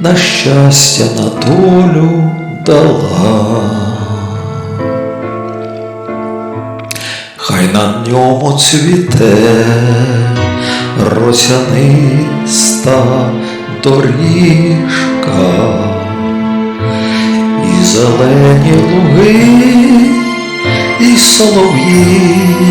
на щастя на долю дала. Хай на ньому цвіте росяниста доріжка і зелені луги, і солов'їні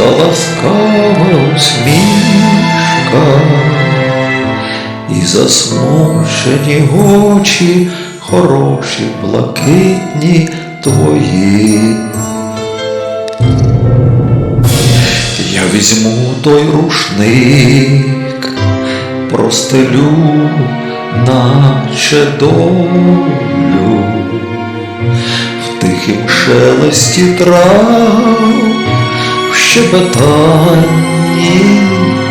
ласкава усмішка, і засмучені очі хороші, блакитні твої. Я візьму той рушник, простелю, наче долю в тихім шелесті трав, щебетанні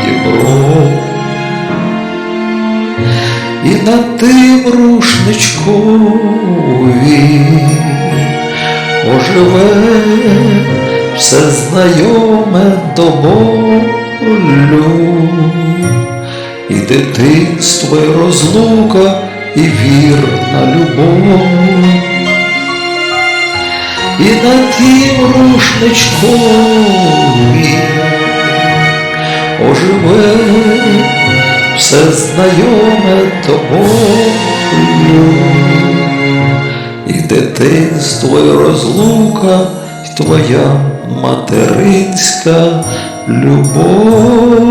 Дніпро. І над тим рушничкові оживе все знайоме до болю, і дитинство, і розлука, і вірна любов. І на тім рушничкові оживе все знайоме тобою, і дитинство, і розлука, і твоя материнська любов.